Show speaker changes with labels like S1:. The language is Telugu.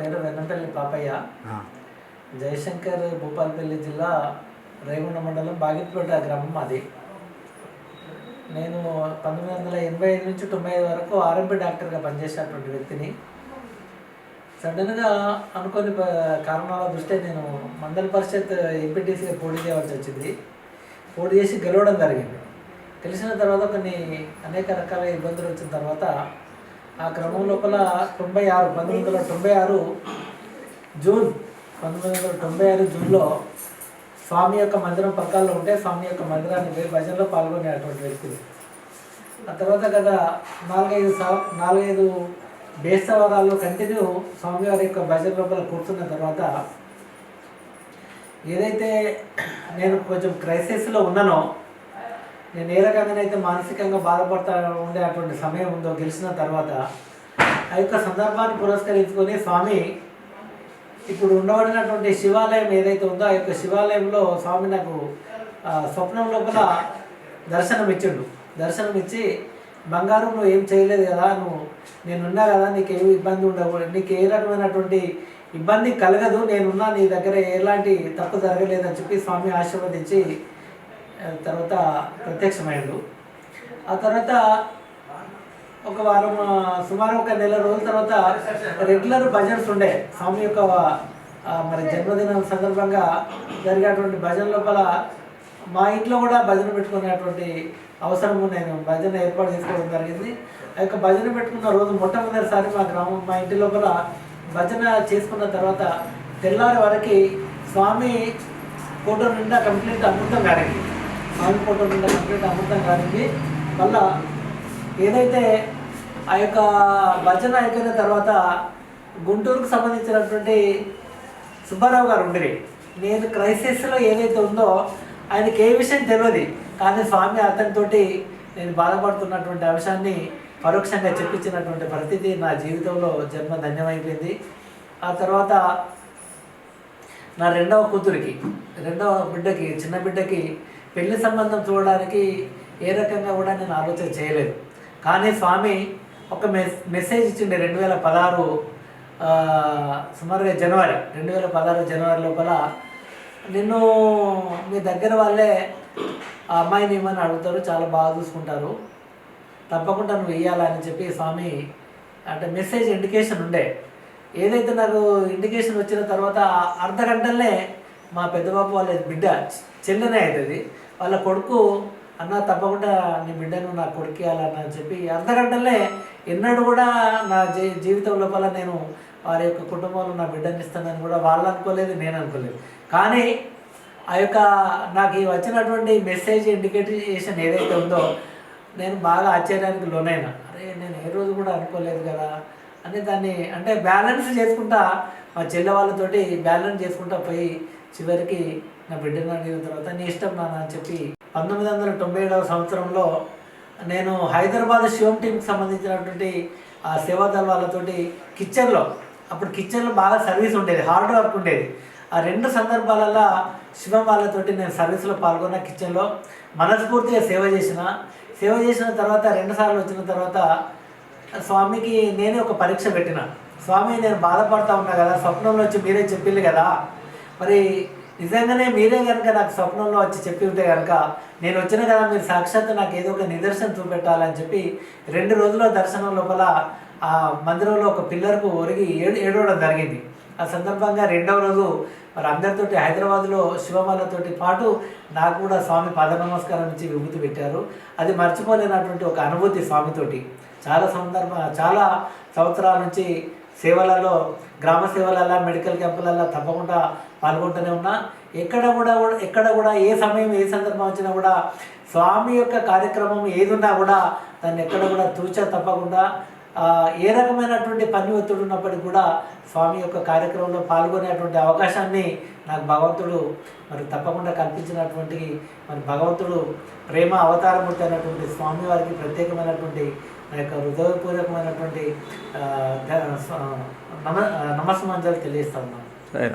S1: పేరు వెన్నంపల్లి పాపయ్య. జయశంకర్ భూపాలపల్లి జిల్లా రేగుండ మండలం బాగిట్పేట గ్రామం అది నేను పంతొమ్మిది వందల ఎనభై ఐదు నుంచి తొంభై ఐదు వరకు ఆర్ఎంపీ డాక్టర్గా పనిచేసినటువంటి వ్యక్తిని. సడన్గా అనుకోని కారణాల దృష్ట్యా నేను మండల పరిషత్ ఎంపీటీసీగా పోటీ చేయవలసి వచ్చింది. పోటీ చేసి గెలవడం జరిగింది. గెలిచిన తర్వాత కొన్ని అనేక రకాల ఇబ్బందులు వచ్చిన తర్వాత ఆ క్రమం లోపల తొంభై ఆరు పంతొమ్మిది వందల తొంభై ఆరు జూన్ పంతొమ్మిది వందల తొంభై ఆరు జూన్లో స్వామి యొక్క మందిరం పక్కల్లో ఉంటే స్వామి యొక్క మందిరాన్ని వేరు భజనలో పాల్గొనేటువంటి వ్యక్తులు ఆ తర్వాత గత నాలుగైదు సా నాలుగైదు బేస్తవారాల్లో కంటిన్యూ స్వామివారి యొక్క భజన లోపల కూర్చున్న తర్వాత ఏదైతే నేను కొంచెం క్రైసిస్లో ఉన్నానో నేను ఏ రకంగానైతే మానసికంగా బాధపడతా ఉండే అటువంటి సమయం ఉందో గెలిచిన తర్వాత ఆ యొక్క సందర్భాన్ని పురస్కరించుకొని స్వామి ఇప్పుడు ఉండబడినటువంటి శివాలయం ఏదైతే ఉందో ఆ యొక్క శివాలయంలో స్వామి నాకు ఆ, స్వప్నం లోపల దర్శనం ఇచ్చిండు దర్శనం ఇచ్చి బంగారు నువ్వు ఏం చేయలేదు కదా నువ్వు నేనున్నా కదా నీకు ఏ ఇబ్బంది ఉండవు నీకు ఏ రకమైనటువంటి ఇబ్బంది కలగదు నేనున్నా నీ దగ్గర ఎలాంటి తప్పు జరగలేదని చెప్పి స్వామి ఆశీర్వదించి తర్వాత ప్రత్యక్షమైండు ఆ తర్వాత ఒక వారం సుమారు ఒక నెల రోజుల తర్వాత రెగ్యులర్ భజన్స్ ఉండే. స్వామి యొక్క మరి జన్మదినం సందర్భంగా జరిగేటువంటి భజన లోపల మా ఇంట్లో కూడా భజన పెట్టుకునేటువంటి అవసరము నేను భజన ఏర్పాటు చేసుకోవడం జరిగింది. ఆ యొక్క భజన పెట్టుకున్న రోజు మొట్టమొదటిసారి మా గ్రామం మా ఇంటి లోపల భజన చేసుకున్న తర్వాత తెల్లారి వరకు స్వామి ఫోటో నిండా కంప్లీట్ అమృతం కాడింది స్వామి ఉండే కంప్లీట్ అమృతం కాడింది మళ్ళా ఏదైతే ఆ యొక్క భజన అయిపోయిన తర్వాత గుంటూరుకు సంబంధించినటువంటి సుబ్బారావు గారు ఉండేది నేను క్రైసిస్లో ఏదైతే ఉందో ఆయనకి ఏ విషయం తెలియదు కానీ స్వామి అతనితోటి నేను బాధపడుతున్నటువంటి అంశాన్ని పరోక్షంగా చెప్పించినటువంటి పరిస్థితి నా జీవితంలో జన్మ ధన్యమైపోయింది. ఆ తర్వాత నా రెండవ కూతురికి రెండవ బిడ్డకి చిన్న బిడ్డకి పెళ్ళి సంబంధం చూడడానికి ఏ రకంగా కూడా నేను ఆలోచన చేయలేదు. కానీ స్వామి ఒక మెస్ మెసేజ్ ఇచ్చిండే రెండు వేల పదహారు సుమారుగా జనవరి రెండు వేల పదహారు జనవరి లోపల నిన్ను మీ దగ్గర వాళ్ళే ఆ అమ్మాయిని ఏమని అడుగుతారు చాలా బాగా చూసుకుంటారు. తప్పకుండా నువ్వు ఇయ్యాలని చెప్పి స్వామి అంటే మెసేజ్ ఇండికేషన్ ఉండే. ఏదైతే నాకు ఇండికేషన్ వచ్చిన తర్వాత అర్ధ గంటలనే మా పెద్దబాబు వాళ్ళ బిడ్డ చెల్లెనే అవుతుంది వాళ్ళ కొడుకు అన్న తప్పకుండా నీ బిడ్డను నా కొడుకు అని చెప్పి అర్ధ ఎన్నడూ కూడా నా జీ జీవితం లోపల నేను వారి యొక్క కుటుంబంలో నా బిడ్డని ఇస్తానని కూడా వాళ్ళు అనుకోలేదు నేను అనుకోలేదు. కానీ ఆ యొక్క నాకు ఈ వచ్చినటువంటి మెసేజ్ ఇండికేషన్ ఏదైతే ఉందో నేను బాగా ఆశ్చర్యానికి లోనైనా అరే నేను ఏ రోజు కూడా అనుకోలేదు కదా అని దాన్ని అంటే బ్యాలెన్స్ చేసుకుంటా మా చెల్లె వాళ్ళతోటి బ్యాలెన్స్ చేసుకుంటా పోయి చివరికి నా బిడ్డను అడిగిన తర్వాత నీ ఇష్టం నాన్న అని చెప్పి పంతొమ్మిది వందల తొంభై ఏడవ సంవత్సరంలో నేను హైదరాబాద్ శివం టీంకి సంబంధించినటువంటి ఆ సేవాదళ వాళ్ళతోటి కిచెన్లో అప్పుడు కిచెన్లో బాగా సర్వీస్ ఉండేది హార్డ్ వర్క్ ఉండేది. ఆ రెండు సందర్భాలలో శివం వాళ్ళతోటి నేను సర్వీస్లో పాల్గొన్న కిచెన్లో మనస్ఫూర్తిగా సేవ చేసిన. సేవ చేసిన తర్వాత రెండు సార్లు వచ్చిన తర్వాత స్వామికి నేనే ఒక పరీక్ష పెట్టిన. స్వామి నేను బాధపడతా ఉన్నా కదా స్వప్నంలో వచ్చి మీరే చెప్పింది కదా. మరి నిజంగానే మీరే కనుక నాకు స్వప్నంలో వచ్చి చెప్పి ఉంటే కనుక నేను వచ్చిన కదా మీరు సాక్షాత్తు నాకు ఏదో ఒక నిదర్శనం చూపెట్టాలని చెప్పి రెండు రోజుల దర్శనం లోపల ఆ మందిరంలో ఒక పిల్లర్కు ఒరిగి ఏడు ఏడవడం జరిగింది. ఆ సందర్భంగా రెండవ రోజు మరి అందరితోటి హైదరాబాద్లో శివమాలతోటి పాటు నాకు కూడా స్వామి పాద నమస్కారం ఇచ్చి విభూతి పెట్టారు. అది మర్చిపోలేనటువంటి ఒక అనుభూతి స్వామితోటి. చాలా సందర్భ చాలా సంవత్సరాల నుంచి సేవలలో గ్రామ సేవలలో మెడికల్ క్యాంపులలో తప్పకుండా పాల్గొంటూనే ఉన్నా. ఎక్కడ కూడా ఎక్కడ కూడా ఏ సమయం ఏ సందర్భం వచ్చినా కూడా స్వామి యొక్క కార్యక్రమం ఏది ఉన్నా కూడా దాన్ని ఎక్కడ కూడా తూచా తప్పకుండా ఏ రకమైనటువంటి పని ఒత్తిడి ఉన్నప్పటికీ కూడా స్వామి యొక్క కార్యక్రమంలో పాల్గొనేటువంటి అవకాశాన్ని నాకు భగవంతుడు మరి తప్పకుండా కల్పించినటువంటి మరి భగవంతుడు ప్రేమ అవతారమూర్తి అయినటువంటి స్వామి వారికి ప్రత్యేకమైనటువంటి నా యొక్క హృదయపూర్వకమైనటువంటి నమ నమస్మంజలు తెలియజేస్తా ఉన్నాను.
S2: సరే